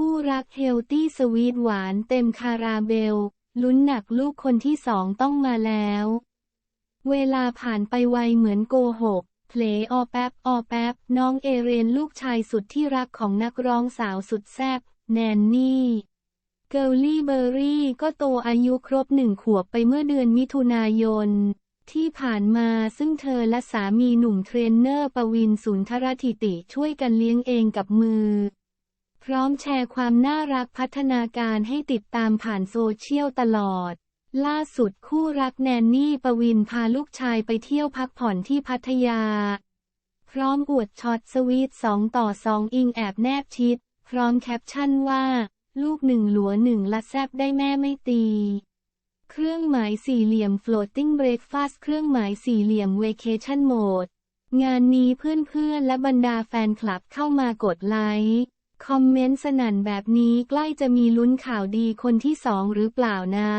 คู่รักเฮลตี้สวีทหวานเต็มคาราเบล ลุ้นหนักลูกคนที่สองต้องมาแล้ว เวลาผ่านไปไวเหมือนโกหกเพลออแป๊บออแป๊บน้องเอเรนลูกชายสุดที่รักของนักร้องสาวสุดแซ่บแนนนี่ เกิลลี่เบอร์รี่ก็โตอายุครบหนึ่งขวบไปเมื่อเดือนมิถุนายน ที่ผ่านมาซึ่งเธอและสามีหนุ่มเทรนเนอร์ปวินสุนทรธิติช่วยกันเลี้ยงเองกับมือ พร้อมแชร์ความน่ารักพัฒนาการให้ติดตามผ่านโซเชียลตลอด ล่าสุดคู่รักแนนนี่ปวินพาลูกชายไปเที่ยวพักผ่อนที่พัทยา พร้อมอวดช็อตสวีทสองต่อสองอิงแอบแนบชิด พร้อมแคปชั่นว่า ลูกหนึ่งหลัวหนึ่งละแซบได้แม่ไม่ตี เครื่องหมายสี่เหลี่ยม floating breakfast เครื่องหมายสี่เหลี่ยม vacation mode งานนี้เพื่อนๆและบรรดาแฟนคลับเข้ามากดไลค์ คอมเมนต์สนั่นแบบนี้ใกล้จะมีลุ้นข่าวดีคนที่สองหรือเปล่านะ